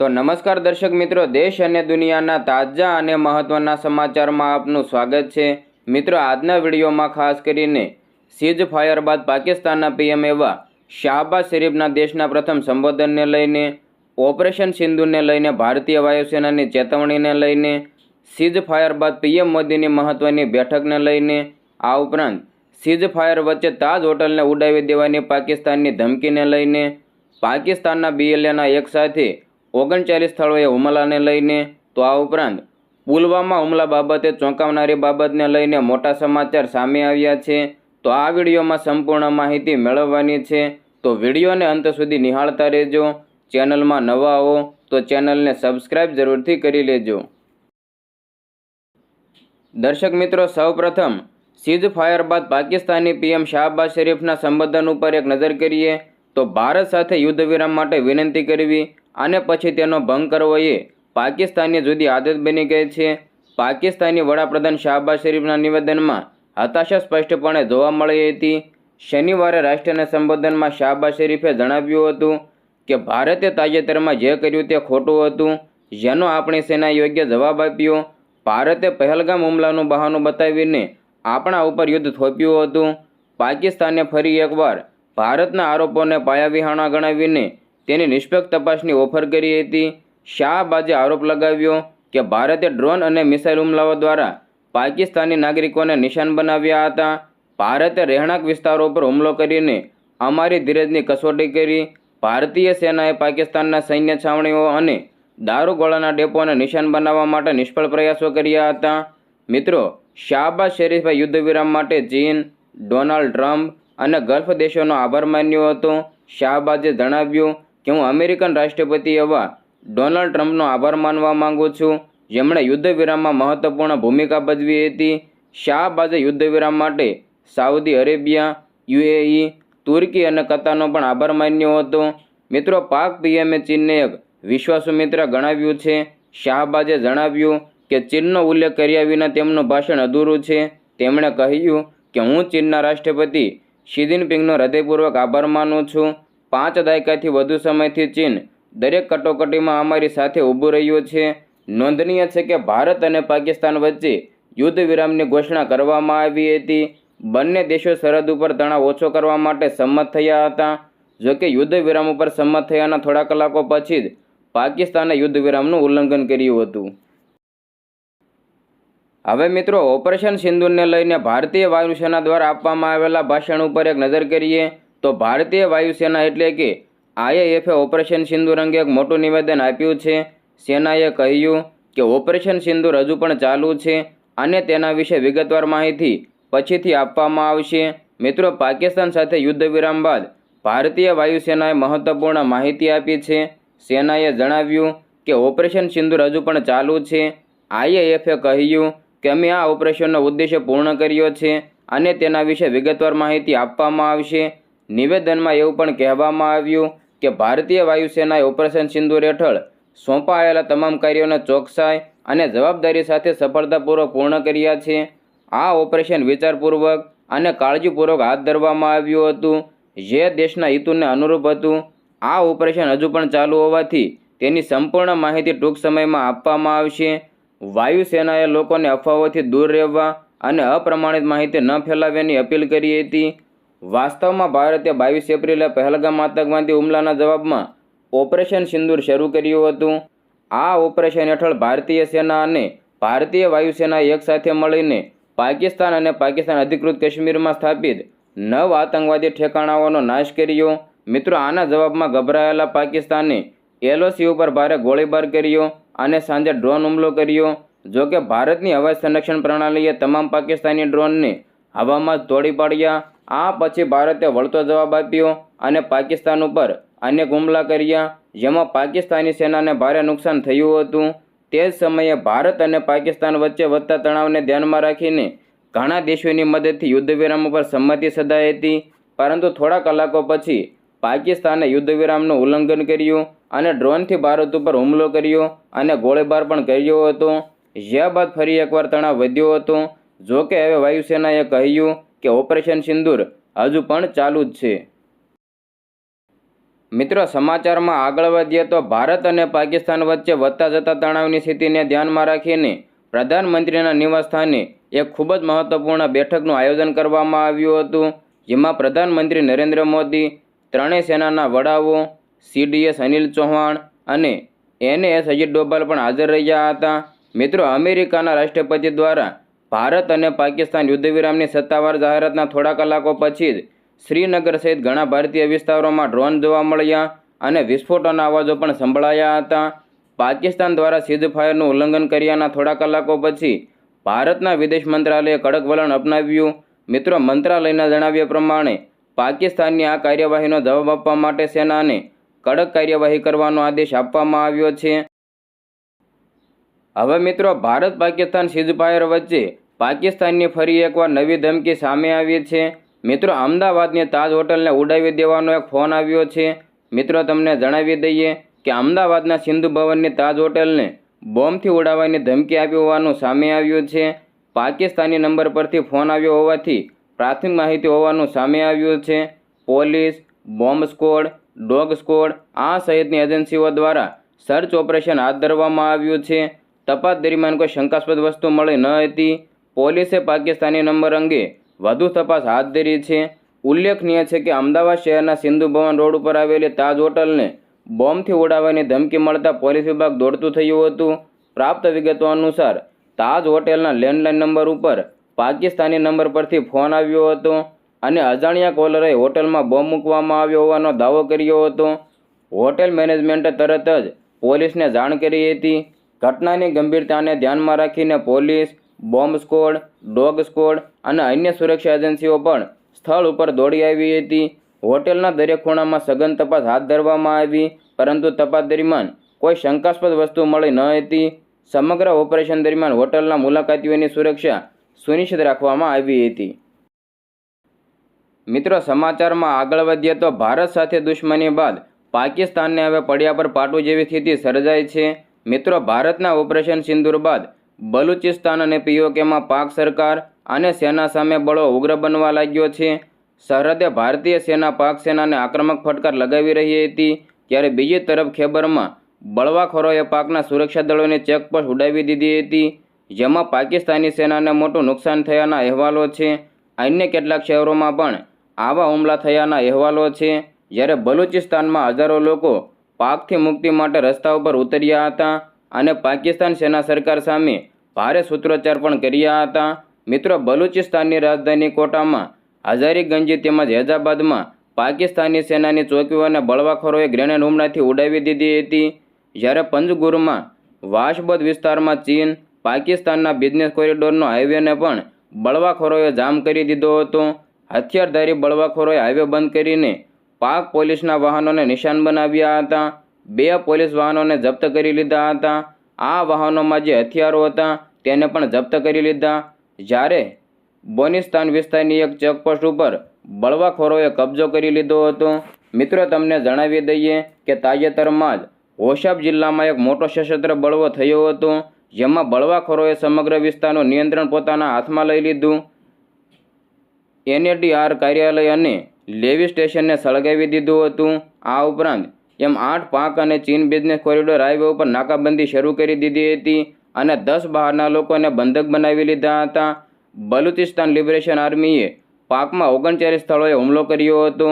તો નમસ્કાર દર્શક મિત્રો, દેશ અને દુનિયાના તાજા અને મહત્ત્વના સમાચારમાં આપનું સ્વાગત છે. મિત્રો, આજના વિડીયોમાં ખાસ કરીને સીઝ ફાયર બાદ પાકિસ્તાનના પીએમ એવા શાહબાઝ શરીફના દેશના પ્રથમ સંબોધનને લઈને, ઓપરેશન સિંધુને લઈને, ભારતીય વાયુસેનાની ચેતવણીને લઈને, સીઝ ફાયર બાદ પીએમ મોદીની મહત્ત્વની બેઠકને લઈને, આ ઉપરાંત સીઝ ફાયર વચ્ચે તાજ હોટલને ઉડાવી દેવાની પાકિસ્તાનની ધમકીને લઈને, પાકિસ્તાનના બીએલએના એક સાથે ઓગણચાલીસ સ્થળોએ હુમલાને લઈને, તો આ ઉપરાંત પુલવામા હુમલા બાબતે ચોંકાવનારી બાબતને લઈને મોટા સમાચાર સામે આવ્યા છે. તો આ વિડીયોમાં સંપૂર્ણ માહિતી મેળવવાની છે. તો વિડીયોને અંત સુધી નિહાળતા રહેજો. ચેનલમાં નવા આવો તો ચેનલને સબસ્ક્રાઇબ જરૂરથી કરી લેજો. દર્શક મિત્રો, સૌપ્રથમ, સીઝ ફાયર બાદ પાકિસ્તાની પીએમ શાહબાઝ શરીફના સંબોધન ઉપર એક નજર કરીએ. તો ભારત સાથે યુદ્ધ વિરામ માટે વિનંતી કરવી અને પછી તેનો ભંગ કરવો એ પાકિસ્તાનની જુદી આદત બની ગઈ છે. પાકિસ્તાની વડાપ્રધાન શાહબાઝ શરીફના નિવેદનમાં હતાશા સ્પષ્ટપણે જોવા મળી હતી. શનિવારે રાષ્ટ્રને સંબોધનમાં શાહબાઝ શરીફે જણાવ્યું હતું કે ભારતે તાજેતરમાં જે કર્યું તે ખોટું હતું. જેનો આપણી સેના યોગ્ય જવાબ આપ્યો. ભારતે પહેલગામ હુમલાનું બહાનું બતાવીને આપણા ઉપર યુદ્ધ થોપ્યું હતું. પાકિસ્તાને ફરી એકવાર ભારતના આરોપોને પાયાવિહાણા ગણાવીને તેની નિષ્પક્ષ તપાસની ઓફર કરી હતી. શાહબાજે આરોપ લગાવ્યો કે ભારતે ડ્રોન અને મિસાઇલ હુમલાઓ દ્વારા પાકિસ્તાની નાગરિકોને નિશાન બનાવ્યા હતા. ભારતે રહેણાંક વિસ્તારો પર હુમલો કરીને અમારી ધીરજની કસોટી કરી. ભારતીય સેનાએ પાકિસ્તાનના સૈન્ય છાવણીઓ અને દારૂગોળાના ડેપોને નિશાન બનાવવા માટે નિષ્ફળ પ્રયાસો કર્યા હતા. મિત્રો, શાહબાઝ શરીફે યુદ્ધ વિરામ માટે ચીન ડોનાલ્ડ ટ્રમ્પ અને ગલ્ફ દેશોનો આભાર માન્યો હતો. શાહબાજે જણાવ્યું કે, હું અમેરિકન રાષ્ટ્રપતિ એવા ડોનાલ્ડ ટ્રમ્પનો આભાર માનવા માંગુ છું. જેમણે યુદ્ધ વિરામમાં મહત્વપૂર્ણ ભૂમિકા ભજવી હતી. શાહબાજે યુદ્ધ વિરામ માટે સાઉદી અરેબિયા, યુએઈ, તુર્કી અને કતારનો પણ આભાર માન્યો હતો. મિત્રો, પાક પીએમએ ચીનને એક વિશ્વાસુ મિત્ર ગણાવ્યું છે. શાહબાજે જણાવ્યું કે, ચીનનો ઉલ્લેખ કર્યા વિના તેમનું ભાષણ અધૂરું છે. તેમણે કહ્યું કે, હું ચીનના રાષ્ટ્રપતિ શી જિનપિંગનો હૃદયપૂર્વક આભાર માનું છું. પાંચ દાયકાથી વધુ સમયથી ચીન દરેક કટોકટીમાં અમારી સાથે ઊભું રહ્યું છે. નોંધનીય છે કે ભારત અને પાકિસ્તાન વચ્ચે યુદ્ધ વિરામની ઘોષણા કરવામાં આવી હતી. બંને દેશો સરહદ ઉપર તણાવ ઓછો કરવા માટે સંમત થયા હતા. જોકે યુદ્ધ વિરામ ઉપર સંમત થયાના થોડા કલાકો પછી જ પાકિસ્તાને યુદ્ધ વિરામનું ઉલ્લંઘન કર્યું હતું. હવે મિત્રો, ઓપરેશન સિંધુને લઈને ભારતીય વાયુસેના દ્વારા આપવામાં આવેલા ભાષણ ઉપર એક નજર કરીએ તો ભારતીય વાયુસેના એટલે કે આઈએએફે ઓપરેશન સિંધુ અંગે એક મોટું નિવેદન આપ્યું છે. સેનાએ કહ્યું કે ઓપરેશન સિંદૂર હજુ પણ ચાલુ છે અને તેના વિશે વિગતવાર માહિતી પછીથી આપવામાં આવશે. મિત્રો, પાકિસ્તાન સાથે યુદ્ધ વિરામ બાદ ભારતીય વાયુસેનાએ મહત્વપૂર્ણ માહિતી આપી છે. સેનાએ જણાવ્યું કે ઓપરેશન સિંદુર હજુ પણ ચાલુ છે. આઈએએફે કહ્યું કે અમે આ ઓપરેશનનો ઉદ્દેશ્ય પૂર્ણ કર્યો છે અને તેના વિશે વિગતવાર માહિતી આપવામાં આવશે. નિવેદનમાં એવું પણ કહેવામાં આવ્યું કે ભારતીય વાયુસેનાએ ઓપરેશન સિંદૂર હેઠળ સોંપાયેલા તમામ કાર્યોને ચોકસાઈ અને જવાબદારી સાથે સફળતાપૂર્વક પૂર્ણ કર્યા છે. આ ઓપરેશન વિચારપૂર્વક અને કાળજીપૂર્વક હાથ ધરવામાં આવ્યું હતું. જે દેશના હિતુને અનુરૂપ હતું. આ ઓપરેશન હજુ પણ ચાલુ હોવાથી તેની સંપૂર્ણ માહિતી ટૂંક સમયમાં આપવામાં આવશે. વાયુસેનાએ લોકોને અફવાઓથી દૂર રહેવા અને અપ્રમાણિત માહિતી ન ફેલાવવાની અપીલ કરી હતી. વાસ્તવમાં ભારતે બાવીસ એપ્રિલે પહેલગામ આતંકવાદી હુમલાના જવાબમાં ઓપરેશન સિંદૂર શરૂ કર્યું હતું. આ ઓપરેશન હેઠળ ભારતીય સેના અને ભારતીય વાયુસેના એકસાથે મળીને પાકિસ્તાન અને પાકિસ્તાન અધિકૃત કાશ્મીરમાં સ્થાપિત નવ આતંકવાદી ઠેકાણાઓનો નાશ કર્યો. મિત્રો, આના જવાબમાં ગભરાયેલા પાકિસ્તાને એલઓસી ઉપર ભારે ગોળીબાર કર્યો. અને સાંજે ડ્રોન હુમલો કર્યો. જોકે ભારતની હવાઈ સંરક્ષણ પ્રણાલીએ તમામ પાકિસ્તાની ડ્રોનને હવામાં તોડી પાડ્યા. આ પછી ભારતે વળતો જવાબ આપ્યો અને પાકિસ્તાન ઉપર અનેક હુમલા કર્યા, જેમાં પાકિસ્તાની સેનાને ભારે નુકસાન થયું હતું. તે જ સમયે ભારત અને પાકિસ્તાન વચ્ચે વધતા તણાવને ધ્યાનમાં રાખીને ઘણા દેશોની મદદથી યુદ્ધ વિરામ ઉપર સંમતિ સધાઈ હતી. પરંતુ થોડા કલાકો પછી પાકિસ્તાને યુદ્ધ વિરામનું ઉલ્લંઘન કર્યું. અને ડ્રોનથી ભારત ઉપર હુમલો કર્યો અને ગોળીબાર પણ કર્યો હતો. જ્યાં બાદ ફરી એકવાર તણાવ વધ્યો હતો. જોકે હવે વાયુસેનાએ કહ્યું કે ઓપરેશન સિંદૂર હજુ પણ ચાલુ જ છે. મિત્રો, સમાચારમાં આગળ વધીએ તો ભારત અને પાકિસ્તાન વચ્ચે વધતા જતા તણાવની સ્થિતિને ધ્યાનમાં રાખીને પ્રધાનમંત્રીના નિવાસસ્થાને એક ખૂબ જ મહત્વપૂર્ણ બેઠકનું આયોજન કરવામાં આવ્યું હતું, જેમાં પ્રધાનમંત્રી નરેન્દ્ર મોદી, ત્રણેય સેનાના વડાઓ સીડીએસ અનિલ ચૌહાણ અને એનએસ અજીત ડોભાલ પણ હાજર રહ્યા હતા. મિત્રો, અમેરિકાના રાષ્ટ્રપતિ દ્વારા ભારત અને પાકિસ્તાન યુદ્ધ વિરામની સત્તાવાર જાહેરાતના થોડા કલાકો પછી જ શ્રીનગર સહિત ઘણા ભારતીય વિસ્તારોમાં ડ્રોન જોવા મળ્યા અને વિસ્ફોટોના અવાજો પણ સંભળાયા હતા. પાકિસ્તાન દ્વારા સીઝ ફાયરનું ઉલ્લંઘન કર્યાના થોડા કલાકો પછી ભારતના વિદેશ મંત્રાલયે કડક વલણ અપનાવ્યું. મિત્રો, મંત્રાલયના જણાવ્યા પ્રમાણે, પાકિસ્તાનની આ કાર્યવાહીનો જવાબ આપવા માટે સેનાને કડક કાર્યવાહી કરવાનો આદેશ આપવામાં આવ્યો છે. હવે મિત્રો, ભારત પાકિસ્તાન સીઝફાયર વચ્ચે પાકિસ્તાનની ફરી એકવાર નવી ધમકી સામે આવી છે. મિત્રો, અમદાવાદની તાજ હોટલને ઉડાવી દેવાનો એક ફોન આવ્યો છે. મિત્રો, તમને જણાવી દઈએ કે અમદાવાદના સિંધુ ભવનની તાજ હોટલને બોમ્બથી ઉડાવવાની ધમકી આપી હોવાનું સામે આવ્યું છે. પાકિસ્તાની નંબર પરથી ફોન આવ્યો હોવાથી પ્રાથમિક માહિતી હોવાનું સામે આવ્યું છે. Police, bomb squad dog squad આ સહિતની એજન્સીઓ દ્વારા સર્ચ ઓપરેશન હાથ ધરવામાં આવ્યું છે. તપાસ દરમિયાન કોઈ શંકાસ્પદ વસ્તુ મળી ન હતી. પોલીસે પાકિસ્તાની નંબર અંગે વધુ તપાસ હાથ ધરી છે. ઉલ્લેખનીય છે કે અમદાવાદ શહેરના સિંધુ ભવન રોડ ઉપર આવેલી તાજ હોટલને બોમ્બથી ઉડાવવાની ધમકી મળતા પોલીસ વિભાગ દોડતું થયું હતું. પ્રાપ્ત વિગતો અનુસાર તાજ હોટેલના લેન્ડલાઇન નંબર ઉપર પાકિસ્તાની નંબર પરથી ફોન આવ્યો હતો. અને અજાણ્યા કોલરે હોટલમાં બોમ્બ મૂકવામાં આવ્યો હોવાનો દાવો કર્યો હતો. હોટેલ મેનેજમેન્ટે તરત જ પોલીસને જાણ કરી હતી. ઘટનાની ગંભીરતાને ધ્યાનમાં રાખીને police, bomb squad dog squad અને અન્ય સુરક્ષા એજન્સીઓ પણ સ્થળ ઉપર દોડી આવી હતી. હોટેલના દરેક ખૂણામાં સઘન તપાસ હાથ ધરવામાં આવી, પરંતુ તપાસ દરમિયાન કોઈ શંકાસ્પદ વસ્તુ મળી ન હતી. સમગ્ર ઓપરેશન દરમિયાન હોટલના મુલાકાતીઓની સુરક્ષા સુનિશ્ચિત રાખવામાં આવી હતી. મિત્રો, સમાચારમાં આગળ વધીએ તો ભારત સાથે દુશ્મની બાદ પાકિસ્તાનને હવે પડ્યા પર પાટું જેવી સ્થિતિ સર્જાઈ છે. મિત્રો, ભારતના ઓપરેશન સિંદૂર બાદ બલુચિસ્તાન અને પીઓકેમાં પાક સરકાર અને સેના સામે બળો ઉગ્ર બનવા લાગ્યો છે. સરહદે ભારતીય સેના પાક સેનાને આક્રમક ફટકાર લગાવી રહી હતી, ત્યારે બીજી તરફ ખેબરમાં બળવાખોરોએ પાકના સુરક્ષા દળોની ચેકપોસ્ટ ઉડાવી દીધી હતી, જેમાં પાકિસ્તાની સેનાને મોટું નુકસાન થયાના અહેવાલો છે. અન્ય કેટલાક શહેરોમાં પણ આવા હુમલા થયાના અહેવાલો છે. જ્યારે બલુચિસ્તાનમાં હજારો લોકો પાકથી મુક્તિ માટે રસ્તા ઉપર ઉતર્યા હતા અને પાકિસ્તાન સેના સરકાર સામે ભારે સૂત્રોચ્ચાર પણ કર્યા હતા. મિત્રો, બલુચિસ્તાનની રાજધાની કોટામાં હજારીગંજી તેમજ હૈદરાબાદમાં પાકિસ્તાની સેનાની ચોકીઓ અને બળવાખોરોએ ગ્રેનેડ હુમલાથી ઉડાવી દીધી હતી. જ્યારે પંજગુરમાં વાશબોદ વિસ્તારમાં ચીન, પાકિસ્તાનના બિઝનેસ કોરિડોરનો હાઈવેને પણ બળવાખોરોએ જામ કરી દીધો હતો. હથિયારધારી બળવાખોરોએ હાઈવે બંધ કરીને પાક પોલીસના વાહનોને નિશાન બનાવ્યા હતા. બે પોલીસ વાહનોને જપ્ત કરી લીધા હતા. આ વાહનોમાં જે હથિયારો હતા તેને પણ જપ્ત કરી લીધા. જ્યારે બોનિસ્તાન વિસ્તારની એક ચેકપોસ્ટ ઉપર બળવાખોરોએ કબજો કરી લીધો હતો. મિત્રો, તમને જણાવી દઈએ કે તાજેતરમાં જ હોશાબ જિલ્લામાં એક મોટો સશસ્ત્ર બળવો થયો હતો, જેમાં બળવાખોરોએ સમગ્ર વિસ્તારનું નિયંત્રણ પોતાના હાથમાં લઈ લીધું. એનએડીઆર કાર્યાલય અને લેવી સ્ટેશનને સળગાવી દીધું હતું. આ ઉપરાંત એમ આઠ પાક અને ચીન બિઝનેસ કોરિડોર હાઈવે ઉપર નાકાબંધી શરૂ કરી દીધી હતી અને દસ બહારના લોકોને બંધક બનાવી લીધા હતા. બલુચિસ્તાન લિબરેશન આર્મીએ પાકમાં ઓગણચાલીસ સ્થળોએ હુમલો કર્યો હતો.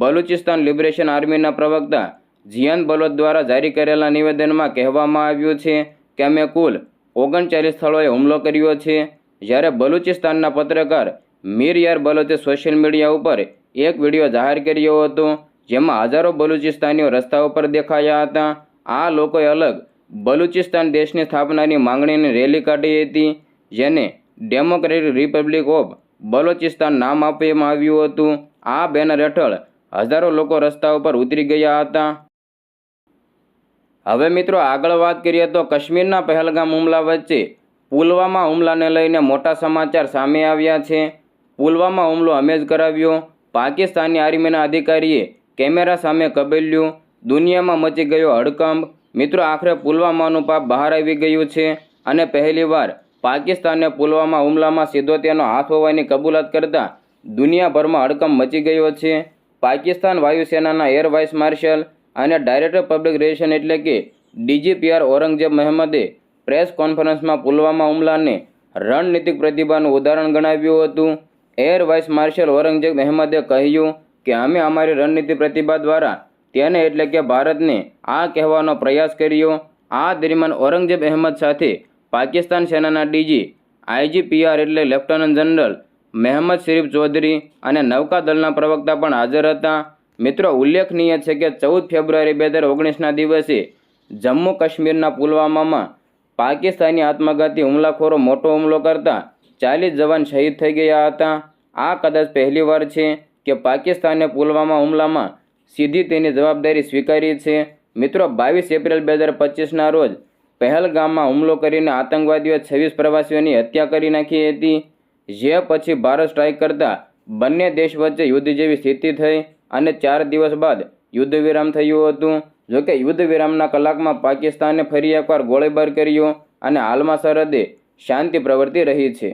બલુચિસ્તાન લિબરેશન આર્મીના પ્રવક્તા જિયાન બલોચ દ્વારા જારી કરેલા નિવેદનમાં કહેવામાં આવ્યું છે કે અમે કુલ ઓગણચાલીસ સ્થળોએ હુમલો કર્યો છે. જ્યારે બલુચિસ્તાનના પત્રકાર મીર યાર બલોચે સોશિયલ મીડિયા ઉપર એક વીડિયો જાહેર કર્યો હતો, જેમાં હજારો બલુચિસ્તાનીઓ રસ્તા ઉપર દેખાયા હતા. આ લોકોએ અલગ બલુચિસ્તાન દેશની સ્થાપનાની માંગણીની રેલી કાઢી હતી, જેને ડેમોક્રેટિક રિપબ્લિક ઓફ બલોચિસ્તાન નામ આપવામાં આવ્યું હતું. આ બેનર હેઠળ હજારો લોકો રસ્તા ઉપર ઉતરી ગયા હતા. હવે મિત્રો આગળ વાત કરીએ તો કાશ્મીરના પહેલગામ હુમલા વચ્ચે પુલવામા હુમલાને લઈને મોટા સમાચાર સામે આવ્યા છે. પુલવામા હુમલો અમે જ કરાવ્યો. પાકિસ્તાની આર્મીના અધિકારીએ કેમેરા સામે કબેલ્યું. દુનિયામાં મચી ગયો હડકંપ. મિત્રો, આખરે પુલવામાનું પાપ બહાર આવી ગયું છે અને પહેલીવાર પાકિસ્તાને પુલવામા હુમલામાં સીધો તેનો હાથ હોવાની કબૂલાત કરતાં દુનિયાભરમાં હડકંપ મચી ગયો છે. પાકિસ્તાન વાયુસેનાના એર વાઇસ માર્શલ અને ડાયરેક્ટર પબ્લિક રિલેશન એટલે કે ડીજીપીઆર ઔરંગઝેબ મહેમદે પ્રેસ કોન્ફરન્સમાં પુલવામા હુમલાને રણનીતિક પ્રતિભાનું ઉદાહરણ ગણાવ્યું હતું. એર વાઇસ માર્શલ ઔરંગઝેબ અહેમદે કહ્યું કે, અમે અમારી રણનીતિ પ્રતિભા દ્વારા તેને એટલે કે ભારતને આ કહેવાનો પ્રયાસ કર્યો. આ દરમિયાન ઔરંગઝેબ અહેમદ સાથે પાકિસ્તાન સેનાના ડીજી આઈજીપીઆર એટલે લેફ્ટનન્ટ જનરલ મહેમદ શરીફ ચૌધરી અને નૌકાદળના પ્રવક્તા પણ હાજર હતા. મિત્રો, ઉલ્લેખનીય છે કે, ચૌદ ફેબ્રુઆરી બે હજાર ઓગણીસના દિવસે જમ્મુ કાશ્મીરના પુલવામામાં પાકિસ્તાની આત્મઘાતી હુમલાખોરો મોટો હુમલો કરતા ચાલીસ જવાન શહીદ થઈ ગયા હતા. આ કદાચ પહેલીવાર છે કે પાકિસ્તાને પુલવામા હુમલામાં સીધી તેની જવાબદારી સ્વીકારી છે. મિત્રો, બાવીસ એપ્રિલ બે હજાર પચીસના રોજ પહેલગામમાં હુમલો કરીને આતંકવાદીઓએ છવ્વીસ પ્રવાસીઓની હત્યા કરી નાખી હતી. જે પછી ભારત સ્ટ્રાઇક કરતા બંને દેશ વચ્ચે યુદ્ધ જેવી સ્થિતિ થઈ અને ચાર દિવસ બાદ યુદ્ધ વિરામ થયું હતું. જોકે યુદ્ધ વિરામના કલાકમાં પાકિસ્તાને ફરી એકવાર ગોળીબાર કર્યો અને હાલમાં સરહદે શાંતિ પ્રવર્તી રહી છે.